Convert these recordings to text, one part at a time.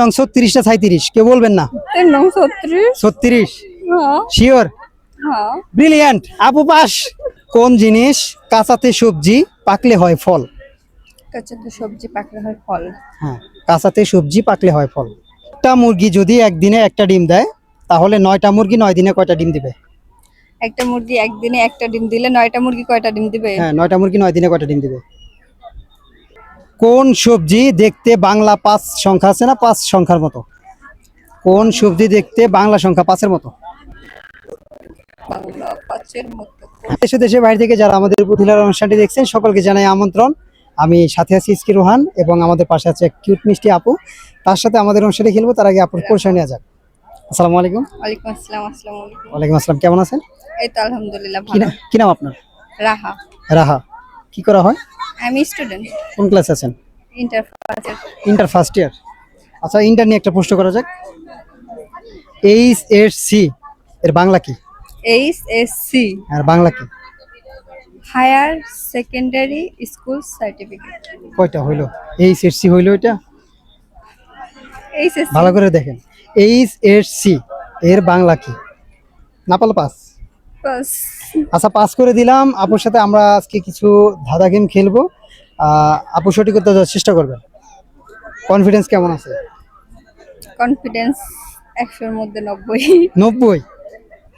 নং ছত্রিশটা সাঁত্রিশ কেউ বলবেন না? ছত্রিশ। ছত্রিশ? শিওর ব্রিলিয়ান্ট আপু পাস কোন জিনিস কাঁচাতে সবজি পাকলে হয় ফল? কাঁচাতে সবজি পাকলে হয় ফল। হ্যাঁ কাঁচাতে সবজি পাকলে হয় ফল। একটা মুরগি যদি একদিনে একটা ডিম দেয় তাহলে নয়টা মুরগি নয় দিনে কয়টা ডিম দিবে? একটা মুরগি একদিনে একটা ডিম দিলে নয়টা মুরগি কয়টা ডিম দিবে? হ্যাঁ নয়টা মুরগি নয় দিনে কয়টা ডিম দিবে? কোন সবজি দেখতে বাংলা পাঁচ সংখ্যা আছে না? পাঁচ সংখ্যার মতো। কোন সবজি দেখতে বাংলা সংখ্যা পাঁচের মতো? দেশে দেশে বাইরে থেকে যারা আমাদের পুথিলার অনুষ্ঠানটি দেখছেন সকলকে জানাই আমন্ত্রণ। আমি সাথে আছি ইসকি রোহান এবং আমাদের পাশে আছে কিউট মিষ্টি আপু। তার সাথে আমাদের অনুষ্ঠানে খেলব তার আগে আপুর পরিচয় নেওয়া যাক। আসসালামু আলাইকুম। ওয়ালাইকুম আসসালাম আসসালামু আলাইকুম। ওয়ালাইকুম আসসালাম কেমন আছেন? এই তো আলহামদুলিল্লাহ ভালো। কি নাম আপনার? রাহা। রাহা। কি করা হয়? আমি স্টুডেন্ট কোন ক্লাসে আছেন? Inter first year inter first year আচ্ছা ইন্টার নিয়ে একটা প্রশ্ন করা যাক। এইচ এস সি এর বাংলা কি? এইচ এস সি আর বাংলা কি? হায়ার সেকেন্ডারি স্কুল সার্টিফিকেট কয়টা হইল? এইচ এস সি হইল এটা? এইচ এস ভালো করে দেখেন। এইচ এস সি এর বাংলা কি? না পারলে পাস আচ্ছা পাস করে দিলাম। আপুর সাথে আমরা আজকে কিছু ধাঁধা গেম খেলব। আপু সঠিক করতে চেষ্টা করবেন। কনফিডেন্স কেমন আছে? কনফিডেন্স একশোর মধ্যে নব্বই। নব্বই?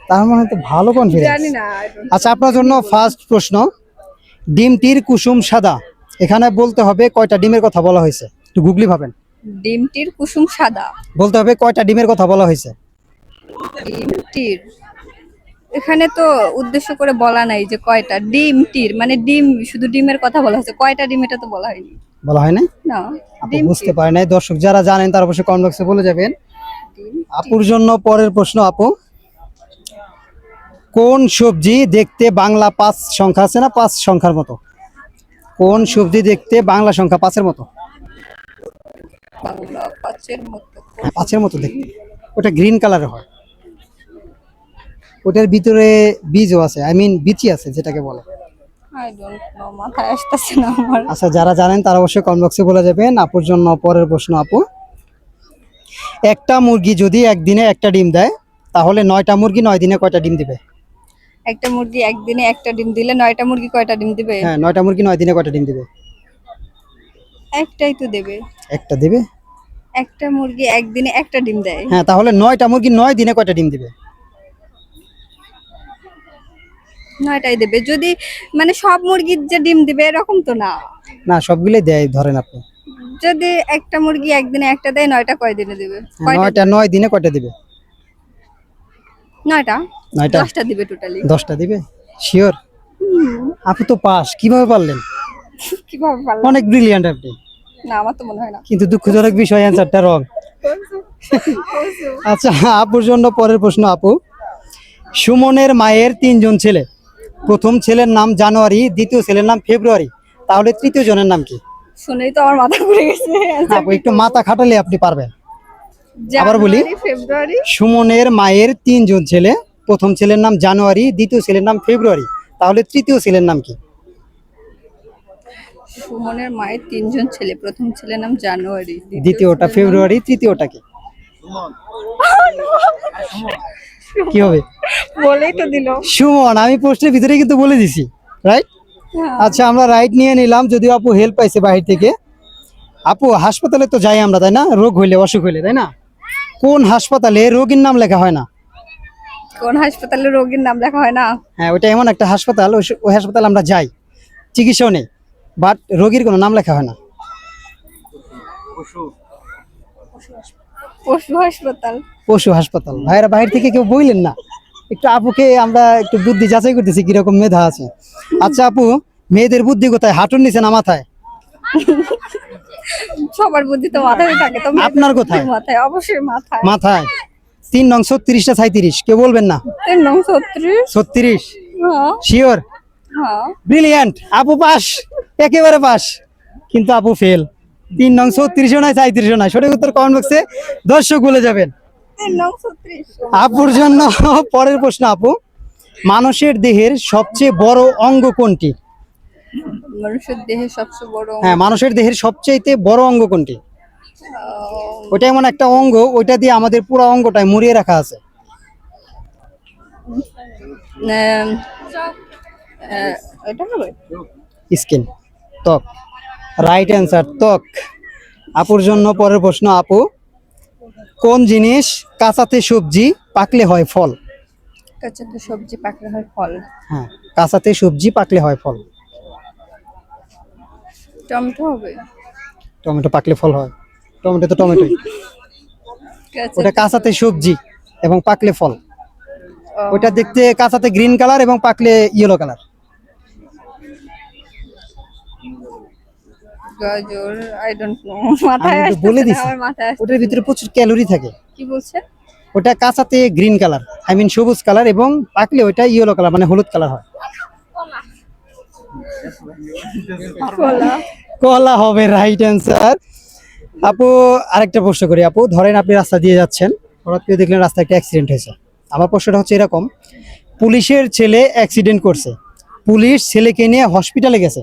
তার মানে তো ভালো কনফিডেন্স জানি না আচ্ছা আপনার জন্য ফার্স্ট প্রশ্ন ডিমটির কুসুম সাদা। এখানে বলতে হবে কয়টা ডিমের কথা বলা হয়েছে। একটু গুগলি ভাবেন। ডিমটির কুসুম সাদা। বলতে হবে কয়টা ডিমের কথা বলা হয়েছে। ডিমটির এখানে তো উদ্দেশ্য করে বলা নাই যে কয়টা ডিমটির মানে ডিম শুধু ডিমের কথা বলা হয়েছে। কয়টা ডিম এটা তো বলা হয়নি। বলা হয় না না আপু ডিম বুঝতে পারে নাই। দর্শক যারা জানেন তারা অবশ্যই কমেন্ট বক্সে বলে যাবেন। আপুর জন্য পরের প্রশ্ন আপু। কোন সবজি দেখতে বাংলা পাঁচ সংখ্যা আছে না পাঁচ সংখ্যার মতো? কোন সবজি দেখতে বাংলা সংখ্যা পাঁচের মতো? বাংলা পাঁচের মতো। হ্যাঁ, পাঁচের মতো দেখতে। ওটা গ্রিন কালারের হয়। ওটার ভিতরে বীজও আছে আই মিন বিচি আছে যেটাকে বলে। আচ্ছা যারা জানেন তারা অবশ্যই কমেন্ট বক্সে বলে যাবেন। আপুর জন্য পরের প্রশ্ন আপু। একটা মুরগি যদি একদিনে একটা ডিম দেয় তাহলে নয়টা মুরগি নয় দিনে কয়টা ডিম দিবে? একটা মুরগি একদিনে একটা ডিম দিলে নয়টা মুরগি কয়টা ডিম দিবে? হ্যাঁ নয়টা মুরগি নয় দিনে কয়টা ডিম দিবে? একটাই তো দেবে। একটা দেবে? একটা মুরগি একদিনে একটা ডিম দেয়। হ্যাঁ তাহলে নয়টা মুরগি নয় দিনে কয়টা ডিম দিবে? নয়টাই দেবে। যদি মানে সব মুরগির যে ডিম দিবে এরকম তো না? না সবগুলোই দেয় ধরেন আপনি। যদি একটা মুরগি একদিনে একটা দেয় নয়টা কয় দিনে দেবে? হ্যাঁ, নয়টা নয় দিনে কয়টা দিবে? নয়টা? নয়টা? দশটা দিবে টোটালি দশটা দিবে? শিওর আপনি তো পাস কীভাবে পারলেন? কীভাবে পারলাম? অনেক ব্রিলিয়ান্ট আপনি। না আমার তো মনে হয় না। কিন্তু দুঃখজনক বিষয় অ্যান্সারটা রং আচ্ছা আপুর জন্য পরের প্রশ্ন আপু। সুমনের মায়ের তিনজন ছেলে। প্রথম ছেলের নাম জানুয়ারি দ্বিতীয় ছেলের নাম ফেব্রুয়ারি। তাহলে তৃতীয় জনের নাম কি? শুনেই তো আমার মাথা ঘুরে গেছে। আপু একটু মাথা খাটালে আপনি পারবেন। আবার বলি। ফেব্রুয়ারি? সুমনের মায়ের তিনজন ছেলে প্রথম ছেলের নাম জানুয়ারি দ্বিতীয় ছেলের নাম ফেব্রুয়ারি। তাহলে তৃতীয় ছেলের নাম কি? সুমনের মায়ের তিনজন ছেলে প্রথম ছেলের নাম জানুয়ারি দ্বিতীয়টা ফেব্রুয়ারি তৃতীয়টা কি? কি হবে? বলেই তো দিল। সুমন আমি পোস্টের ভিতরে কিন্তু বলে দিছি রাইট আচ্ছা আমরা রাইট নিয়ে নিলাম যদিও আপু হেল্প পাইছে বাহির থেকে। আপু হাসপাতালে তো যাই আমরা তাই না? রোগ হইলে অসুখ হইলে তাই না? কোন হাসপাতালে রোগীর নাম লেখা হয় না? কোন হাসপাতালে রোগীর নাম লেখা হয় না? হ্যাঁ ওটা এমন একটা হাসপাতাল ওই হাসপাতালে আমরা যাই। চিকিৎসাও নেই বাট রোগীর কোনো নাম লেখা হয় না। পশু হাসপাতাল। পশু হাসপাতাল। ভাইরা বাইরে থেকে কেউ বইলেন না? একটু আপুকে আমরা একটু বুদ্ধি যাচাই করতেছি কীরকম মেধা আছে। আচ্ছা আপু মেয়েদের বুদ্ধি কোথায়? হাঁটুর নিচে না মাথায়? সবার বুদ্ধি তো মাথায় থাকে তো আপনার কোথায়? মাথায় অবশ্যই মাথায়। মাথায়? তিন নং ছত্রিশটা সাঁত্রিশ কেউ বলবেন না? তিন নং ছত্রিশ। ছত্রিশ? হ্যাঁ। শিওর হ্যাঁ। ব্রিলিয়ান্ট আপু পাস একেবারে পাস। কিন্তু আপু ফেল তিন নং ছত্রিশও নাই সাঁত্রিশও নাই? সঠিক উত্তর কমেন্ট বক্সে দর্শক বলে যাবেন। আপুর জন্য পরের প্রশ্ন আপু। মানুষের দেহের সবচেয়ে বড় অঙ্গ কোনটি? মানুষের দেহে সবচেয়ে বড় হ্যাঁ মানুষের দেহের সবচেয়ে বড় অঙ্গ কোনটি? আহ, ওটা এমন একটা অঙ্গ ওইটা দিয়ে আমাদের পুরো অঙ্গটাই মুড়িয়ে রাখা আছে। স্কিন ত্বক। রাইট অ্যান্সার ত্বক আপুর জন্য পরের প্রশ্ন আপু কোন জিনিস কাঁচাতে সবজি পাকলে হয় ফল? কাঁচাতে সবজি পাকলে হয় ফল। হ্যাঁ কাঁচাতে সবজি পাকলে হয় ফল। টমেটো হবে। টমেটো পাকলে ফল হয়। টমেটো তো টমেটোই। কাঁচা- ওটা কাঁচাতে সবজি এবং পাকলে ফল। ওটা দেখতে কাঁচাতে গ্রিন কালার এবং পাকলে ইয়েলো কালার গাজর আই ডোন্ট নো মাথায় আমি বলে দিছি। আমার মাথায় আসছে ওটার ভিতরে প্রচুর ক্যালোরি থাকে। কি বলছেন? ওটা কাঁচাতে গ্রিন কালার আই মিন সবুজ কালার এবং পাকলে ওটা ইয়েলো কালার মানে হলুদ কালার হয়। কলা। কলা হবে রাইট অ্যান্সার আপু আরেকটা প্রশ্ন করি আপু। ধরেন আপনি রাস্তা দিয়ে যাচ্ছেন হঠাৎ করে দেখলেন রাস্তায় একটা অ্যাক্সিডেন্ট হয়েছে। আমার প্রশ্নটা হচ্ছে এরকম পুলিশের ছেলে অ্যাক্সিডেন্ট করছে। পুলিশ ছেলেকে নিয়ে হসপিটালে গেছে।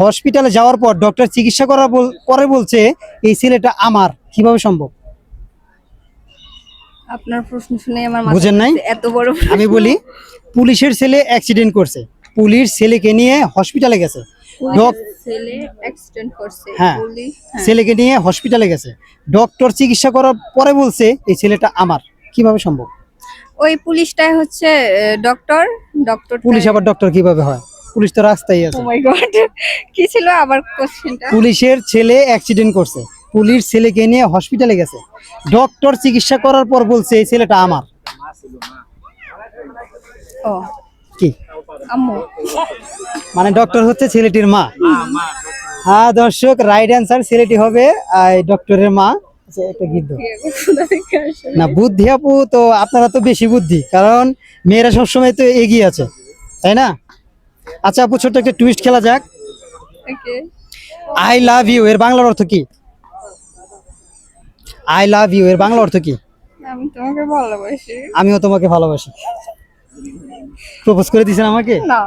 হসপিটালে যাওয়ার পর ডক্টর চিকিৎসা করার বল- করে বলছে এই ছেলেটা আমার। কীভাবে সম্ভব? আপনার প্রশ্ন শুনে আমার বুঝেন নাই? এত বড় আমি বলি পুলিশের ছেলে অ্যাক্সিডেন্ট করছে। পুলিশ ছেলেকে নিয়ে হসপিটালে গেছে। হ্যাঁ। হ্যাঁ। ছেলেকে নিয়ে হসপিটালে গেছে। ডক্টর চিকিৎসা করার পরে বলছে এই ছেলেটা আমার। কীভাবে সম্ভব? ওই পুলিশটাই হচ্ছে ডক্টর ডক্টর পুলিশ আবার ডক্টর কীভাবে হয়? পুলিশ তো রাস্তায় ও আছে মাই গড কি ছিল আবার কোশ্চেনটা পুলিশের ছেলে অ্যাক্সিডেন্ট করছে। পুলিশ ছেলেকে নিয়ে হসপিটালে গেছে। ডক্টর চিকিৎসা করার পর বলছে এই ছেলেটা আমার। ও কি? আম্মু। মানে ডক্টর হচ্ছে ছেলেটির মা। হ্যাঁ দর্শক রাইট অ্যান্সার ছেলেটি হবে ডক্টরের মা। আচ্ছা, না বুদ্ধি আপু তো আপনারা তো বেশি বুদ্ধি কারণ মেয়েরা সবসময় তো এগিয়ে আছে তাই না? আচ্ছা আপু ছোট্ট একটা টুইস্ট খেলা যাক। আই লাভ ইউ এর বাংলার অর্থ কি? আই লাভ ইউ এর বাংলা অর্থ কি? আমি তোমাকে ভালোবাসি। আমিও তোমাকে ভালোবাসি। প্রপোজ করে দিয়েছেন আমাকে? না।